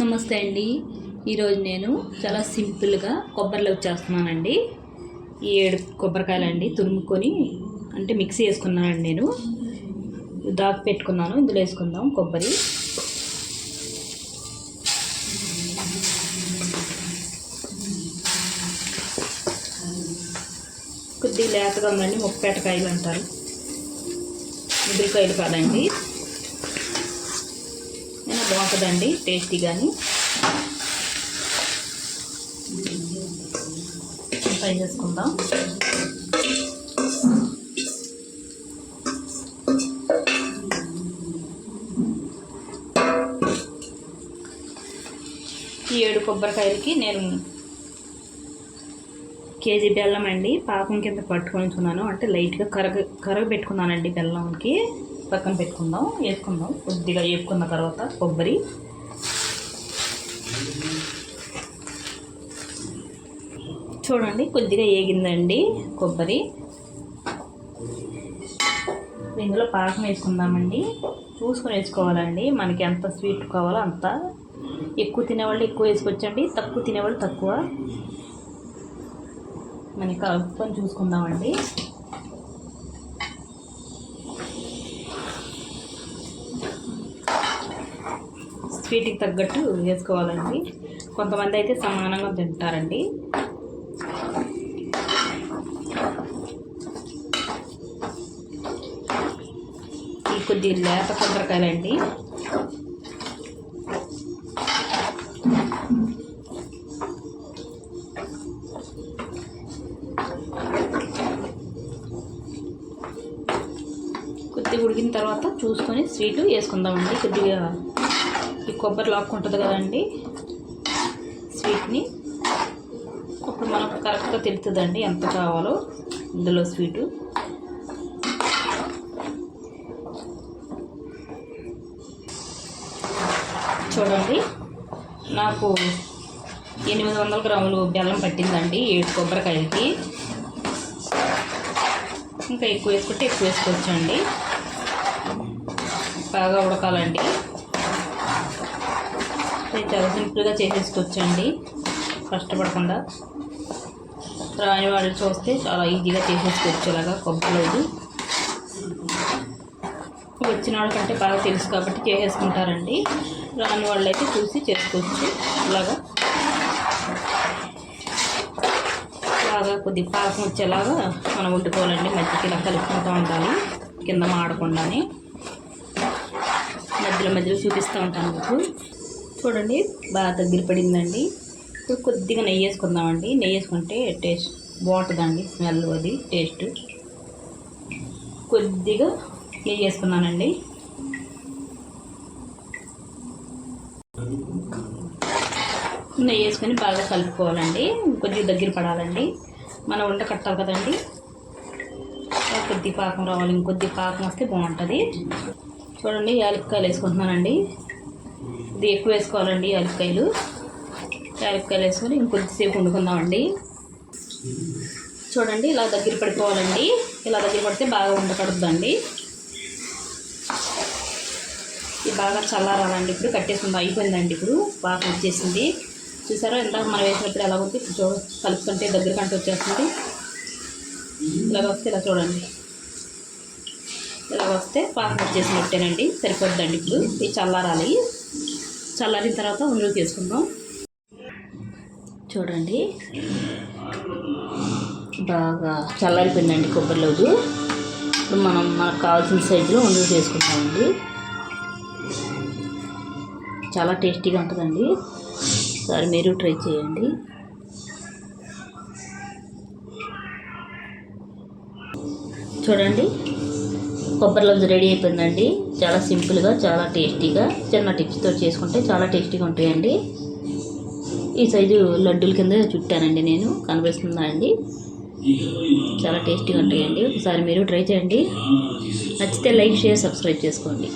నమస్తే అండి. ఈరోజు నేను చాలా సింపుల్గా కొబ్బరిలో చేస్తున్నానండి. ఈ ఏడు కొబ్బరికాయలు అండి తురుముకొని అంటే మిక్సీ వేసుకున్నానండి నేను. దాకా పెట్టుకున్నాను ఇందులో వేసుకుందాం కొబ్బరి. కొద్దిగా లేతగా ఉందండి ముప్పేటకాయలు అంటారు ముద్రకాయలు కాదండి. బాగుంటుందండి టేస్టీ కానీ ఫ్రై చేసుకుందాం. ఈ ఏడు కొబ్బరికాయలకి నేను కేజీ బెల్లం అండి పాకం కింద పట్టుకొని ఉన్నాను అంటే లైట్గా కరగ కరగ పెట్టుకున్నానండి బెల్లంకి. పక్కన పెట్టుకుందాం వేసుకుందాం కొద్దిగా వేపుకున్న తర్వాత కొబ్బరి. చూడండి కొద్దిగా ఏగిందండి కొబ్బరి. ఇందులో పాకం వేసుకుందామండి. చూసుకొని వేసుకోవాలండి. మనకి ఎంత స్వీట్ కావాలో అంత. ఎక్కువ తినేవాళ్ళు ఎక్కువ వేసుకోవచ్చండి. తక్కువ తినేవాళ్ళు తక్కువ. మనకి కలుపుకొని చూసుకుందామండి. స్వీట్కి తగ్గట్టు వేసుకోవాలండి. కొంతమంది అయితే సమానంగా తింటారండి. ఈ కొద్ది లేత కొబ్బరికాయలండి. కొద్దిగా ఉడికిన తర్వాత చూసుకొని స్వీట్ వేసుకుందామండి. కొద్దిగా కొబ్బరి లాక్కుంటుంది కదండి. స్వీట్ని. ఇప్పుడు మనకు కరెక్ట్గా తెలుతుందండి ఎంత కావాలో ఇందులో స్వీటు. చూడండి. నాకు ఎనిమిది వందల గ్రాములు బెల్లం పట్టిందండి ఏడు కొబ్బరికాయలకి. ఇంకా ఎక్కువ వేసుకుంటే ఎక్కువ వేసుకోవచ్చండి. బాగా ఉడకాలండి. ఇది చాలా సింపుల్గా చేసేసుకోవచ్చండి కష్టపడకుండా. రాని వాళ్ళు చూస్తే చాలా ఈజీగా చేసేసుకోవచ్చు అలాగా కొబ్బరి వచ్చిన వాళ్ళకంటే బాగా తెలుసు కాబట్టి చేసేసుకుంటారండి. రాని వాళ్ళు అయితే చూసి చేసుకోవచ్చు. ఇలాగా బాగా కొద్ది పాకం వచ్చేలాగా మనం వండుకోవాలండి. మధ్యకి ఇలా కలుపుకుంటూ ఉండాలి. కింద మాడకుండానే. మధ్యలో మధ్యలో చూపిస్తూ ఉంటాను మీకు. చూడండి బాగా దగ్గర పడిందండి. ఇప్పుడు కొద్దిగా నెయ్యి వేసుకుందామండి. నెయ్యి వేసుకుంటే టేస్ట్ బాగుంటుందండి స్మెల్ అది టేస్ట్ కొద్దిగా నెయ్యి వేసుకున్నానండి. నెయ్యి వేసుకొని బాగా కలుపుకోవాలండి. కొద్దిగా దగ్గర పడాలండి. మనం వంట కట్టాలి కదండి. కొద్ది పాకం రావాలి ఇంకొద్ది పాకం వస్తే బాగుంటుంది. చూడండి యాలక్కాయలు వేసుకుంటున్నానండి. ఇది ఎక్కువ వేసుకోవాలండి యాలక్కాయలు. యాలక్కాయలు వేసుకొని ఇంకొద్దిసేపు వండుకుందామండి. చూడండి ఇలా దగ్గర పడిపోవాలండి. ఇలా దగ్గర పడితే బాగా ఉండకూడదండి ఇది బాగా చల్లారాలండి. ఇప్పుడు కట్టేసుకుందాం. అయిపోయిందండి ఇప్పుడు. బాగా వచ్చేసింది చూసారా? ఇందాక మనం వేసినప్పుడు ఎలా ఉంది చూ కలుపుకుంటే దగ్గర కంటే వచ్చేస్తుంది. ఇలాగ వస్తే ఇలా చూడండి. ఇలా వస్తే పాకం వచ్చేసినట్టేనండి సరిపోద్దండి ఇప్పుడు. ఇది చల్లారాలి. చల్లారిన తర్వాత ఉండలు తీసుకుందాం. చూడండి. బాగా చల్లారిపోయిందండి కొబ్బరిలోదు ఇప్పుడు మనం మనకు కావాల్సిన సైజులో ఉండలు చేసుకుంటామండి చాలా టేస్టీగా ఉంటుందండి. ఒకసారి మీరు ట్రై చేయండి. చూడండి. కొబ్బరి లవ్స్ రెడీ అయిపోయిందండి. చాలా సింపుల్గా చాలా టేస్టీగా చిన్న టిప్స్తో చేసుకుంటే చాలా టేస్టీగా ఉంటాయండి. ఈ సైజు లడ్డూల కింద చుట్టానండి నేను కనిపిస్తుందా అండి? చాలా టేస్టీగా ఉంటాయండి. ఒకసారి మీరు ట్రై చేయండి. నచ్చితే లైక్ షేర్ సబ్స్క్రైబ్ చేసుకోండి.